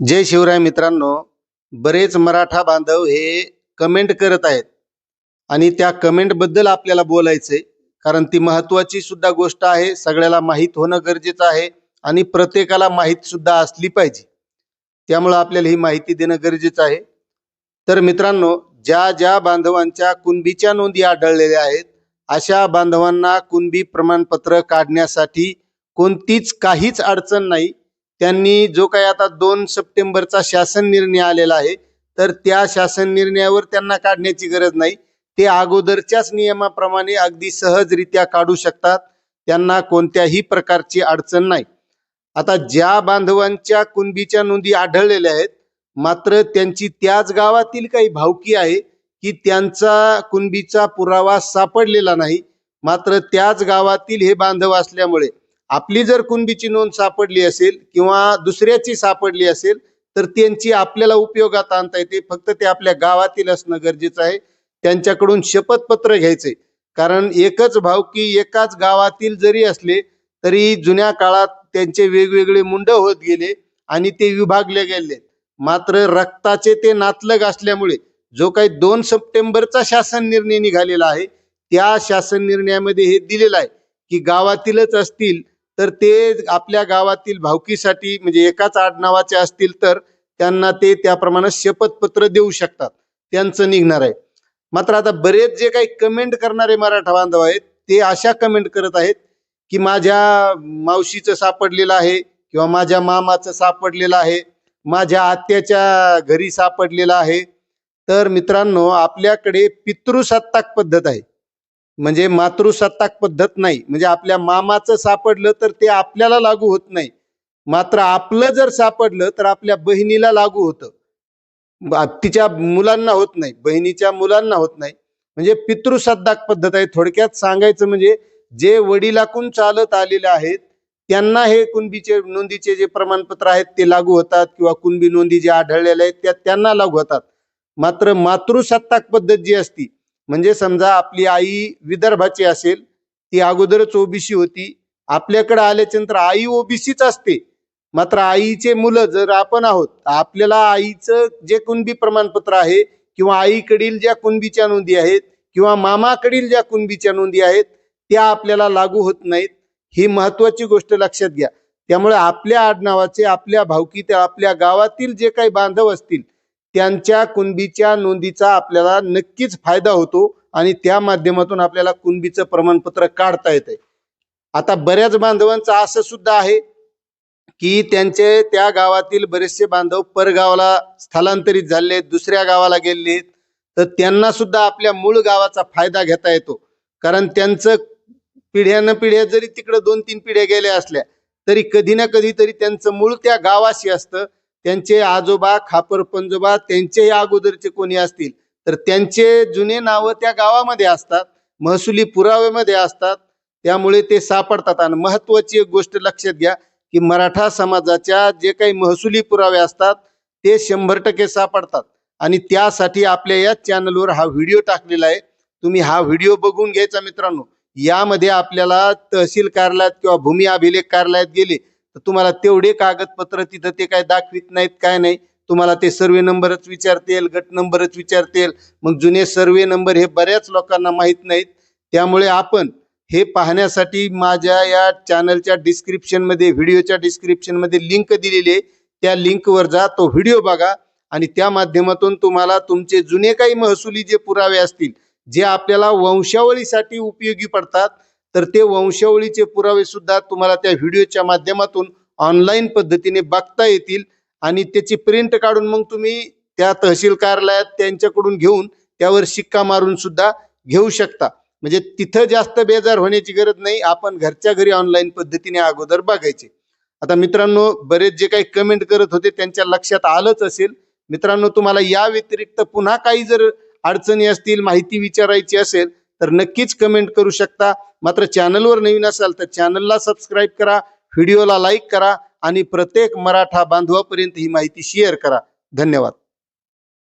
जय शिवराय मित्रांनो बरेच मराठा बांधव हे कमेंट करत आहेत. आणि त्या कमेंटबद्दल आपल्याला बोलायचंय कारण ती महत्वाची सुद्धा गोष्ट आहे सगळ्याला माहीत होणं गरजेचं आहे आणि प्रत्येकाला माहीत सुद्धा असली पाहिजे. त्यामुळं आपल्याला ही माहिती देणं गरजेचं आहे. तर मित्रांनो ज्या ज्या बांधवांच्या कुणबीच्या नोंदी आढळलेल्या आहेत अशा बांधवांना कुणबी प्रमाणपत्र काढण्यासाठी कोणतीच काहीच अडचण नाही. त्यांनी जो काही आता दोन सप्टेंबरचा शासन निर्णय आलेला आहे तर त्या शासन निर्णयावर त्यांना काढण्याची गरज नाही. ते अगोदरच्याच नियमाप्रमाणे अगदी सहजरित्या काढू शकतात. त्यांना कोणत्याही प्रकारची अडचण नाही. आता ज्या बांधवांच्या कुणबीच्या नोंदी आढळलेल्या आहेत मात्र त्यांची त्याच गावातील काही भावकी आहे की त्यांचा कुणबीचा पुरावा सापडलेला नाही. मात्र त्याच गावातील हे बांधव असल्यामुळे आपली जर कुणबीची नोंद सापडली असेल किंवा दुसऱ्याची सापडली असेल तर त्यांची आपल्याला उपयोगात आणता येते. फक्त ते आपल्या गावातील असणं गरजेचं आहे. त्यांच्याकडून शपथपत्र घ्यायचे. कारण एकच भावकी एकाच गावातील जरी असले तरी जुन्या काळात त्यांचे वेगवेगळे मुंड होत गेले आणि ते विभागले गेले मात्र रक्ताचे ते नातलग असल्यामुळे जो काही दोन सप्टेंबरचा शासन निर्णय निघालेला आहे त्या शासन निर्णयामध्ये हे दिलेलं आहे की गावातीलच असतील तर ते आपल्या गावातील भावकीसाठी म्हणजे एकाच आडनावाचे असतील तर त्यांना ते त्याप्रमाणे शपथपत्र देऊ शकतात. त्यांचं निघणार आहे. मात्र आता बरेच जे काही कमेंट करणारे मराठा बांधव आहेत ते अशा कमेंट करत आहेत की माझ्या मावशीचं सापडलेलं आहे किंवा माझ्या मामाचं सापडलेलं आहे माझ्या आत्याच्या घरी सापडलेलं आहे. तर मित्रांनो आपल्याकडे पितृसत्ताक पद्धत आहे. म्हणजे मातृसत्ताक पद्धत नाही. म्हणजे आपल्या मामाचं सापडलं तर ते आपल्याला लागू होत नाही. मात्र आपलं जर सापडलं तर आपल्या बहिणीला लागू होतं. तिच्या मुलांना होत नाही. बहिणीच्या मुलांना होत नाही. म्हणजे पितृसत्ताक पद्धत आहे. थोडक्यात सांगायचं म्हणजे जे वडिलाकून चालत आलेले आहेत त्यांना हे कुणबीचे नोंदीचे जे प्रमाणपत्र आहेत ते लागू होतात किंवा कुणबी नोंदी जे आढळलेल्या आहेत त्या त्यांना लागू होतात. मात्र मातृसत्ताक पद्धत जी असती म्हणजे समजा आपली आई विदर्भाची असेल ती अगोदरच ओबीसी होती. आपल्याकडे आल्याच्यानंतर आई ओबीसीच असते. मात्र आईचे मुलं जर आपण आहोत आपल्याला आईचं जे कुणबी प्रमाणपत्र आहे किंवा आईकडील ज्या कुणबीच्या नोंदी आहेत किंवा मामाकडील ज्या कुणबीच्या नोंदी आहेत त्या आपल्याला लागू होत नाहीत. ही महत्वाची गोष्ट लक्षात घ्या. त्यामुळे आपल्या आडनावाचे आपल्या भावकीच्या आपल्या गावातील जे काही बांधव असतील त्यांच्या कुणबीच्या नोंदीचा आपल्याला नक्कीच फायदा होतो आणि त्या माध्यमातून आपल्याला कुणबीचं प्रमाणपत्र काढता येते आता बऱ्याच बांधवांचं असं सुद्धा आहे की त्यांचे त्या गावातील बरेचसे बांधव परगावाला स्थलांतरित झाले दुसऱ्या गावाला गेले तर त्यांना सुद्धा आपल्या मूळ गावाचा फायदा घेता येतो. कारण त्यांचं पिढ्यानं पिढ्या जरी तिकडे दोन तीन पिढ्या गेल्या असल्या तरी कधी ना कधी तरी त्यांचं मूळ त्या गावाशी असतं. त्यांचे आजोबा खापर पंजोबा त्यांचेही अगोदरचे कोणी असतील तर त्यांचे जुने नावं त्या गावामध्ये असतात महसुली पुराव्यामध्ये असतात. त्यामुळे ते सापडतात. आणि महत्वाची एक गोष्ट लक्षात घ्या की मराठा समाजाच्या जे काही महसुली पुरावे असतात ते शंभर टक्के सापडतात. आणि त्यासाठी आपल्या या चॅनलवर हा व्हिडिओ टाकलेला आहे. तुम्ही हा व्हिडिओ बघून घ्यायचा मित्रांनो. यामध्ये आपल्याला तहसील कार्यालयात किंवा भूमी अभिलेख कार्यालयात गेले तर तुम्हाला तेवढे कागदपत्र तिथं ते काय दाखवित नाहीत काय नाही. तुम्हाला ते सर्वे नंबरच विचारतील गट नंबरच विचारतील. मग जुने सर्वे नंबर हे बऱ्याच लोकांना माहीत नाहीत. त्यामुळे आपण हे पाहण्यासाठी माझ्या या चॅनलच्या डिस्क्रिप्शनमध्ये व्हिडिओच्या डिस्क्रिप्शनमध्ये लिंक दिलेली आहे. त्या लिंकवर जा तो व्हिडिओ बघा. आणि त्या माध्यमातून तुम्हाला तुमचे जुने काही महसुली जे पुरावे असतील जे आपल्याला वंशावळीसाठी उपयोगी पडतात तर ते वंशावळीचे पुरावे सुद्धा तुम्हाला त्या व्हिडिओच्या माध्यमातून ऑनलाईन पद्धतीने बघता येतील. आणि त्याची प्रिंट काढून मग तुम्ही त्या तहसील कार्यालयात त्यांच्याकडून घेऊन त्यावर शिक्का मारून सुद्धा घेऊ शकता. म्हणजे तिथं जास्त बेजार होण्याची गरज नाही. आपण घरच्या घरी ऑनलाईन पद्धतीने अगोदर बघायचे. आता मित्रांनो बरेच जे काही कमेंट करत होते त्यांच्या लक्षात आलंच असेल. मित्रांनो तुम्हाला या व्यतिरिक्त पुन्हा काही जर अडचणी असतील माहिती विचारायची असेल तर नक्कीच कमेंट करू शकता. मात्र चॅनलवर नवीन असाल तर चॅनलला सबस्क्राईब करा व्हिडिओला लाईक करा आणि प्रत्येक मराठा बांधवापर्यंत ही माहिती शेअर करा. धन्यवाद.